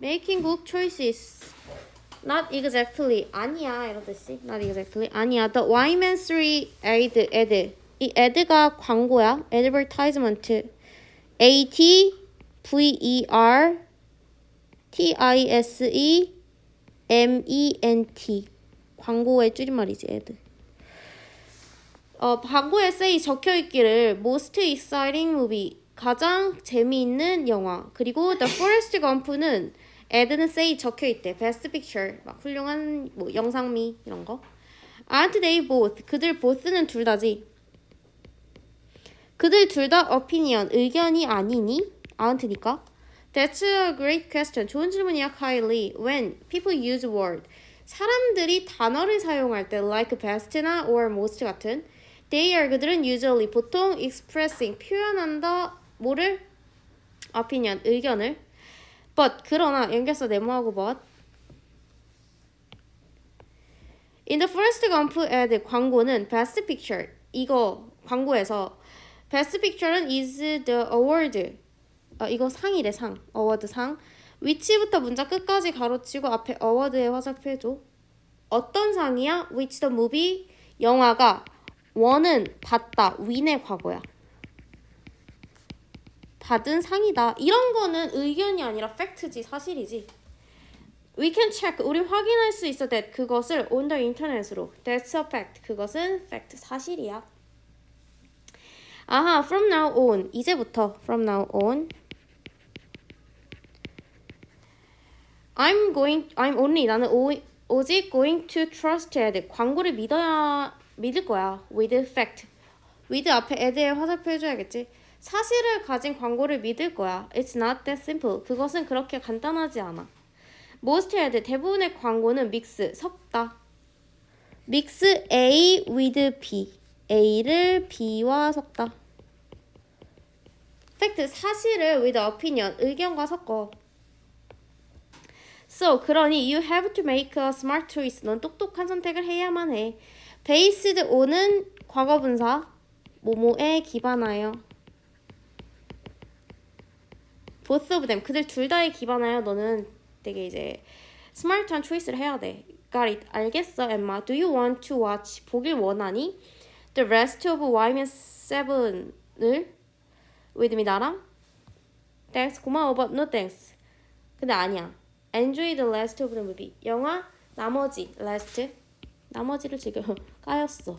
Making book choices. Not exactly. 아니야. 이런 뜻이. Not exactly. 아니야. The Wyman's ad. ad. 이 ad가 광고야. advertisement. A T V E R T I S E M E N T. 광고의 줄임말이지, ad. 어, 광고에 say 적혀 있기를 most exciting movie 가장 재미있는 영화 그리고 The Forest Gump는 에드는 say 적혀 있대 best picture 막 훌륭한 뭐 영상미 이런 거 aren't they both 그들 both는 둘 다지 그들 둘 다 opinion 의견이 아니니 aren't니까 That's a great question 좋은 질문이야 카일리 when people use word 사람들이 단어를 사용할 때 like best나 or most 같은 they are 그들은 usually 보통 expressing 표현한다 뭐를 opinion 의견을 but 그러나 연결사 네모하고 but. In the first Gump ad 광고는 best picture. 이거 광고에서 best picture는 is the award. 어, 이거 상이래 상. 어워드 상. 위치부터 문자 끝까지 가로치고 앞에 어워드에 화살표해줘. 어떤 상이야? which the movie 영화가. 원은 받다. 윈의 과거야 받은 상이다 이런 거는 의견이 아니라 팩트지 사실이지 We can check 우리 확인할 수 있어 that 그것을 on the internet으로 That's a fact 그것은 fact 사실이야 아하 from now on 이제부터 from now on I'm going I'm only 나는 오, 오직 going to trust ad 광고를 믿어야 믿을 거야 with fact with 앞에 ad에 화살표 해 줘야겠지 사실을 가진 광고를 믿을 거야 It's not that simple 그것은 그렇게 간단하지 않아 most ad 대부분의 광고는 믹스 섞다 믹스 A with B A를 B와 섞다 fact 사실을 with opinion 의견과 섞어 So 그러니 you have to make a smart choice. 넌 똑똑한 선택을 해야만 해. Based on은 과거분사 뭐뭐에 기반하여. Both of them 그들 둘 다에 기반하여 너는 되게 이제 스마트한 초이스를 해야 돼. Got it. 알겠어, 엠마. Do you want to watch? 보길 원하니? The rest of Yman 7을 with me 나랑? Thanks. 고마워, but no thanks. 근데 아니야. Enjoy the rest of the movie. 영화 나머지 last 나머지를 지금 까였어.